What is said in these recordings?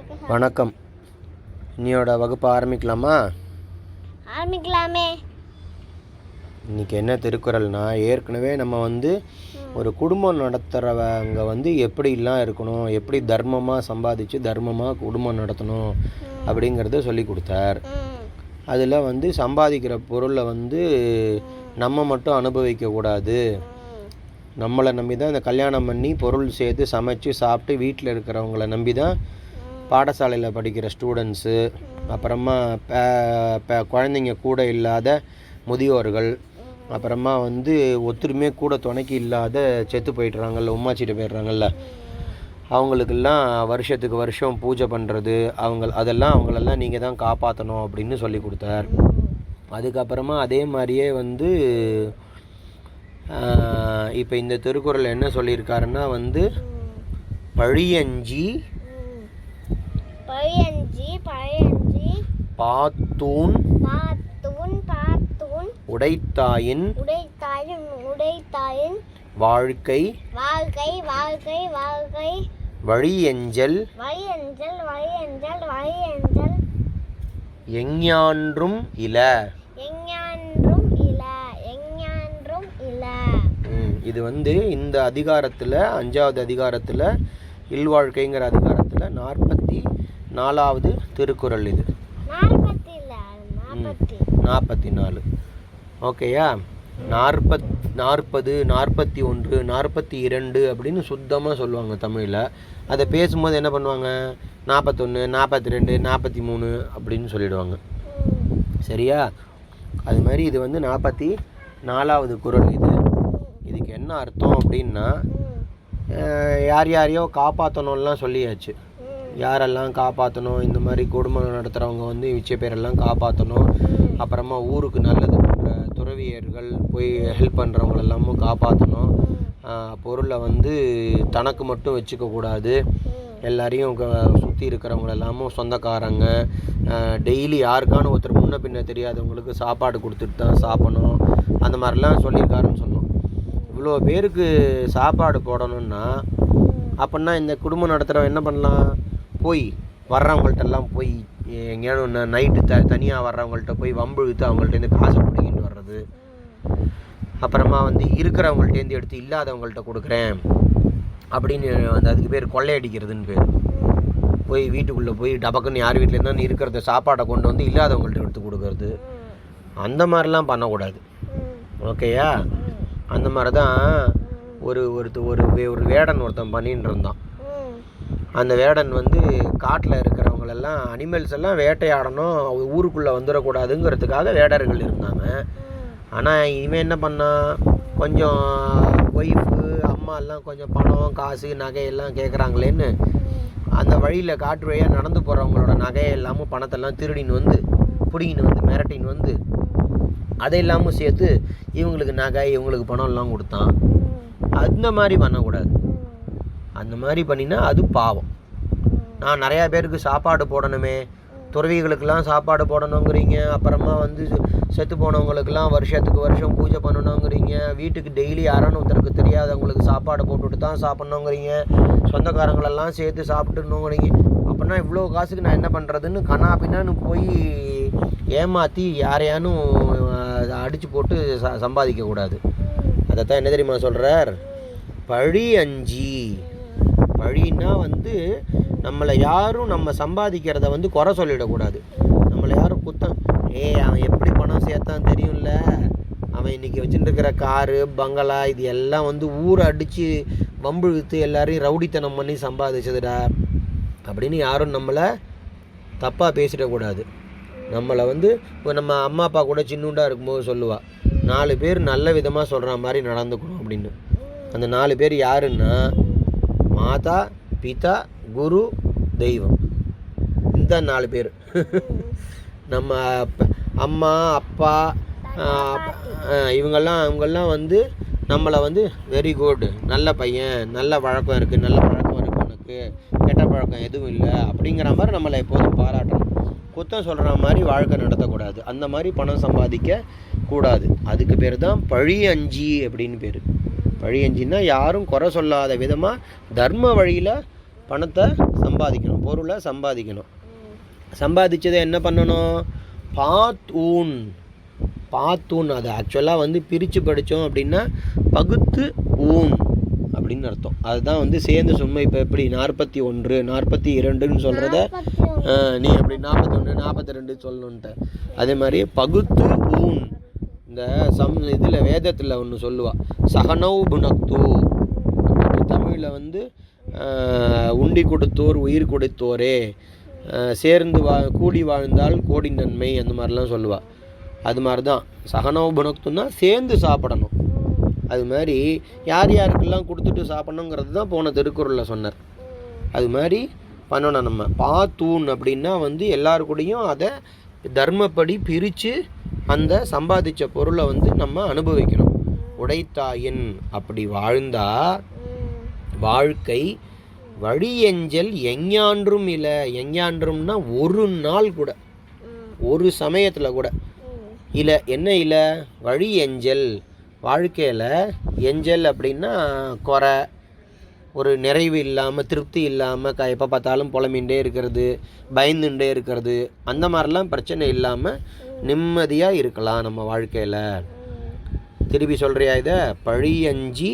வணக்கம். இன்னியோட வகுப்பு ஆரம்பிக்கலாமா? ஆரம்பிக்கலாமே. இன்னைக்கு என்ன திருக்குறள்னா ஏற்கனவே நம்ம வந்து ஒரு குடும்பம் நடத்துகிறவங்க வந்து எப்படிலாம் இருக்கணும் எப்படி தர்மமாக சம்பாதிச்சு தர்மமாக குடும்பம் நடத்தணும் அப்படிங்கிறத சொல்லி கொடுத்தார். அதில் வந்து சம்பாதிக்கிற பொருளை வந்து நம்ம மட்டும் அனுபவிக்கக்கூடாது நம்மளை நம்பி தான் இந்த கல்யாணம் பண்ணி பொருள் சேர்த்து சமைச்சு சாப்பிட்டு வீட்டில் இருக்கிறவங்கள நம்பி தான் பாடசாலையில் படிக்கிற ஸ்டூடெண்ட்ஸு அப்புறமா இப்போ குழந்தைங்க கூட இல்லாத முதியோர்கள் அப்புறமா வந்து ஒத்துருமே கூட துணைக்கு இல்லாத செத்து போயிடுறாங்கல்ல உமாச்சிட்டு போயிடுறாங்கல்ல அவங்களுக்கெல்லாம் வருஷத்துக்கு வருஷம் பூஜை பண்ணுறது அவங்க அதெல்லாம் அவங்களெல்லாம் நீங்கள் தான் காப்பாற்றணும் அப்படின்னு சொல்லி கொடுத்தார். அதுக்கப்புறமா அதே மாதிரியே வந்து இப்போ இந்த திருக்குறள் என்ன சொல்லியிருக்காருன்னா வந்து பழியஞ்சி பழையஞ்சி பழையஞ்சி பாத்தூன். பாத்தூன் பாத்தூன். உடைத்தாயின். உடைத்தாயின் உடைத்தாயின். வாழ்க்கை. வாழ்க்கை வாழ்க்கை வாழ்க்கை. வழியஞ்சல் வழியஞ்சல் வழியஞ்சல் வழியஞ்சல் எஞ்ஞான்றும் இல. எஞ்ஞான்றும் இல எஞ்ஞான்றும் இல. இது வந்து இந்த அதிகாரத்தில் அஞ்சாவது அதிகாரத்தில் இல்வாழ்க்கைங்கிற அதிகாரத்தில் நாற்பத்தி நாலாவது திருக்குறள் இது. நாற்பத்தி நாலு ஓகேயா? நாற்பத் நாற்பது நாற்பத்தி ஒன்று நாற்பத்தி இரண்டு அப்படின்னு சுத்தமாக சொல்லுவாங்க தமிழில். அதை பேசும்போது என்ன பண்ணுவாங்க? நாற்பத்தொன்று நாற்பத்தி ரெண்டு நாற்பத்தி மூணு அப்படின்னு சொல்லிடுவாங்க. சரியா? அது மாதிரி இது வந்து நாற்பத்தி நாலாவது குறள் இது. இதுக்கு என்ன அர்த்தம் அப்படின்னா யார் யாரையோ காப்பாற்றணும்லாம் சொல்லியாச்சு. யாரெல்லாம் காப்பாற்றணும் இந்த மாதிரி குடும்பம் நடத்துகிறவங்க வந்து மிச்ச பேரெல்லாம் காப்பாற்றணும் அப்புறமா ஊருக்கு நல்லது பண்ணுற துறவியர்கள் போய் ஹெல்ப் பண்ணுறவங்க எல்லாமும் காப்பாற்றணும் பொருளை வந்து தனக்கு மட்டும் வச்சுக்கக்கூடாது எல்லாரையும் சுற்றி இருக்கிறவங்க எல்லாமும் சொந்தக்காரங்க. டெய்லி யாருக்கான ஒருத்தர் முன்ன பின்ன தெரியாதவங்களுக்கு சாப்பாடு கொடுத்துட்டு தான் சாப்பிடணும். அந்த மாதிரிலாம் சொல்லியிருக்காருன்னு சொன்னோம். இவ்வளோ பேருக்கு சாப்பாடு போடணும்னா அப்படின்னா இந்த குடும்பம் நடத்துகிறவன் என்ன பண்ணலாம்? போய் வர்றவங்கள்ட்ட எல்லாம் போய் எங்கேயானு நைட்டு த தனியாக வர்றவங்கள்ட்ட போய் வம்பு இழுத்து அவங்கள்ட்டேருந்து காசை பிடிக்கிட்டு வர்றது. அப்புறமா வந்து இருக்கிறவங்கள்ட்டேருந்து எடுத்து இல்லாதவங்கள்ட்ட கொடுக்குறேன். அப்படின்னு வந்து அதுக்கு பேர் கொள்ளையடிக்கிறதுன்னு பேர். போய் வீட்டுக்குள்ளே போய் டபக்குன்னு யார் வீட்டில் இருந்தாலும் இருக்கிறத சாப்பாடை கொண்டு வந்து இல்லாதவங்கள்ட்ட எடுத்து கொடுக்கறது. அந்த மாதிரிலாம் பண்ணக்கூடாது. ஓகேயா அந்த மாதிரி தான் ஒரு ஒரு வே- ஒரு வேடன் ஒருத்தன் பண்ணின்னு இருந்தான். அந்த வேடன் வந்து காட்டில் இருக்கிறவங்களெல்லாம் அனிமல்ஸ் எல்லாம் வேட்டையாடணும் அவங்க ஊருக்குள்ளே வந்துடக்கூடாதுங்கிறதுக்காக வேடர்கள் இருந்தாங்க. ஆனால் இவன் என்ன பண்ணான் கொஞ்சம் ஒய்ஃபு அம்மா எல்லாம் கொஞ்சம் பணம் காசு நகையெல்லாம் கேட்குறாங்களேன்னு அந்த வழியில் காட்டு வழியாக நடந்து போகிறவங்களோட நகையை எல்லாமும் பணத்தெல்லாம் திருடின்னு வந்து பிடிங்கின்னு வந்து மிரட்டின்னு வந்து அதை இல்லாமல் சேர்த்து இவங்களுக்கு நகை இவங்களுக்கு பணம் எல்லாம் கொடுத்தான். அந்த மாதிரி பண்ணக்கூடாது. அந்த மாதிரி பண்ணினா அது பாவம். நான் நிறையா பேருக்கு சாப்பாடு போடணுமே. துறவிகளுக்கெல்லாம் சாப்பாடு போடணுங்கிறீங்க. அப்புறமா வந்து செத்து போனவங்களுக்கெல்லாம் வருஷத்துக்கு வருஷம் பூஜை பண்ணணுங்கிறீங்க. வீட்டுக்கு டெய்லி யாரானு ஒருத்தருக்கு தெரியாதவங்களுக்கு சாப்பாடு போட்டுட்டு தான் சாப்பிட்ணுங்கிறீங்க. சொந்தக்காரங்களெல்லாம் சேர்த்து சாப்பிட்டுணுங்கிறீங்க அப்படின்னா இவ்வளோ காசுக்கு நான் என்ன பண்ணுறதுன்னு கண்ணா பின்னான்னு போய் ஏமாற்றி யாரையானும் அடித்து போட்டு ச சம்பாதிக்கக்கூடாது. அதைத்தான் என்ன தெரியுமா சொல்கிறார் பழி அஞ்சி. வழின்னா வந்து நம்மளை யாரும் நம்ம சம்பாதிக்கிறத வந்து குறை சொல்லிடக்கூடாது. நம்மளை யாரும் குத்தம் ஏய் அவன் எப்படி பணம் சேர்த்தான் தெரியும்ல? அவன் இன்னைக்கு வச்சுட்டுருக்கிற காரு பங்களா இது எல்லாம் வந்து ஊரை அடித்து வம்பு இழுத்து எல்லாரையும் ரவுடித்தனம் பண்ணி சம்பாதிச்சதுடா அப்படின்னு யாரும் நம்மளை தப்பாக பேசிடக்கூடாது. நம்மளை வந்து இப்போ நம்ம அம்மா அப்பா கூட சின்னூண்டா இருக்கும்போது சொல்லுவாள் நாலு பேர் நல்ல விதமாக சொல்கிற மாதிரி நடந்துக்கணும் அப்படின்னு. அந்த நாலு பேர் யாருன்னா மாதா பிதா குரு தெய்வம். இந்த நாலு பேர். நம்ம அம்மா அப்பா இவங்கெல்லாம் இவங்கெல்லாம் வந்து நம்மளை வந்து வெரி குட் நல்ல பையன் நல்ல பழக்கம் இருக்குது நல்ல பழக்கம் இருக்குது உனக்கு. கெட்ட பழக்கம் எதுவும் இல்லை. அப்படிங்கிற மாதிரி நம்மளை எப்போதும் பாராட்டணும். குத்தம் சொல்கிற மாதிரி வாழ்க்கை நடத்தக்கூடாது. அந்த மாதிரி பணம் சம்பாதிக்க கூடாது அதுக்கு பேர் தான் பழி அஞ்சி அப்படின்னு பேர். வழியஞ்சின்னா யாரும் குறை சொல்லாத விதமாக தர்ம வழியில் பணத்தை சம்பாதிக்கணும் பொருளை சம்பாதிக்கணும். சம்பாதிச்சதை என்ன பண்ணணும்? பாத்தூன். பாத்தூன் அது ஆக்சுவலாக வந்து பிரித்து படித்தோம் அப்படின்னா பகுத்து ஊன் அப்படின்னு அர்த்தம். அதுதான் வந்து சேர்ந்து சும்மா இப்போ எப்படி நாற்பத்தி ஒன்று நாற்பத்தி இரண்டுன்னு சொல்கிறத நீ அப்படி நாற்பத்தொன்று நாற்பத்தி ரெண்டு சொல்லணுன்ட்ட. அதே மாதிரி பகுத்து ஊன். இந்த சம் இதில் வேதத்தில் ஒன்று சொல்லுவாள் சகனௌ புனக்து. தமிழில் வந்து உண்டி கொடுத்தோர் உயிர் கொடுத்தோரே. சேர்ந்து வா கூடி வாழ்ந்தால் கோடி நன்மை அந்த மாதிரிலாம் சொல்லுவாள் அது மாதிரி தான் சகனவ் புனக்துன்னா சேர்ந்து சாப்பிடணும். அது மாதிரி யார் யாருக்கெல்லாம் கொடுத்துட்டு சாப்பிடணுங்கிறது தான் போன திருக்குறளில் சொன்னார். அது மாதிரி பண்ணணும் நம்ம. பாத்தூன் அப்படின்னா வந்து எல்லாருக்கூடையும் கூடயும் அதை தர்மப்படி பிரித்து அந்த சம்பாதிச்ச பொருளை வந்து நம்ம அனுபவிக்கணும். உடைத்தாயின் அப்படி வாழ்ந்தா. வாழ்க்கை வழியெஞ்சல் எஞ்ஞான்றும் இல்லை எஞ்ஞான்றும்னா ஒரு நாள் கூட. ஒரு சமயத்தில் கூட. இல்லை என்ன இல்லை வழி எஞ்சல் வாழ்க்கையில் எஞ்சல் அப்படின்னா குறை ஒரு நிறைவு இல்லாமல் திருப்தி இல்லாமல் க எப்போ பார்த்தாலும் புலம்பின்ண்டே இருக்கிறது பயந்துட்டே இருக்கிறது அந்த மாதிரிலாம் பிரச்சனை இல்லாமல் நிம்மதியாக இருக்கலாம் நம்ம வாழ்க்கையில். திருப்பி சொல்கிறியா இதை? பழியஞ்சி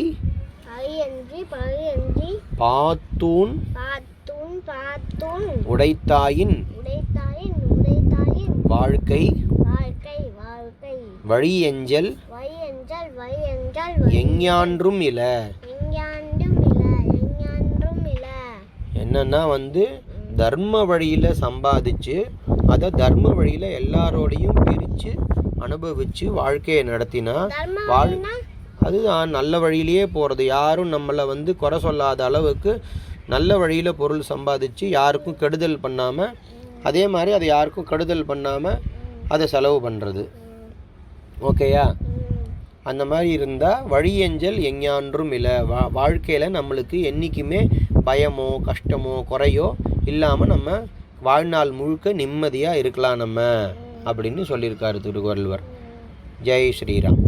பழியஞ்சி பழியஞ்சி. பாத்தூன் பாத்தூன் பாத்தூன். உடைத்தாயின் உடைத்தாயின் உடைத்தாயின். வாழ்க்கை வாழ்க்கை வாழ்க்கை. வழியெஞ்சல் வழியஞ்சல் வழியஞ்சல் எஞ்ஞான்றும் இல்லை எஞ்ஞாண்டும் இல எஞ்ஞான்றும் இல. என்னன்னா வந்து தர்ம வழியில் சம்பாதிச்சு அதை தர்ம வழியில் எல்லாரோடையும் பிரித்து அனுபவித்து வாழ்க்கையை நடத்தினா வாழ் அதுதான் நல்ல வழியிலேயே போகிறது யாரும் நம்மளை வந்து குறை சொல்லாத அளவுக்கு நல்ல வழியில் பொருள் சம்பாதிச்சு யாருக்கும் கெடுதல் பண்ணாமல் அதே மாதிரி அதை யாருக்கும் கெடுதல் பண்ணாமல் அதை செலவு பண்ணுறது ஓகேயா. அந்த மாதிரி இருந்தால் வழியஞ்சல் எஞ்ஞான்றும் இல்லை. வா வாழ்க்கையில் நம்மளுக்கு என்றைக்குமே பயமோ கஷ்டமோ குறையோ இல்லாமல் நம்ம வாழ்நாள் முழுக்க நிம்மதியாக இருக்கலாம் நம்ம. அப்படின்னு சொல்லியிருக்காரு திருவள்ளுவர் ஜெய் ஸ்ரீராம்.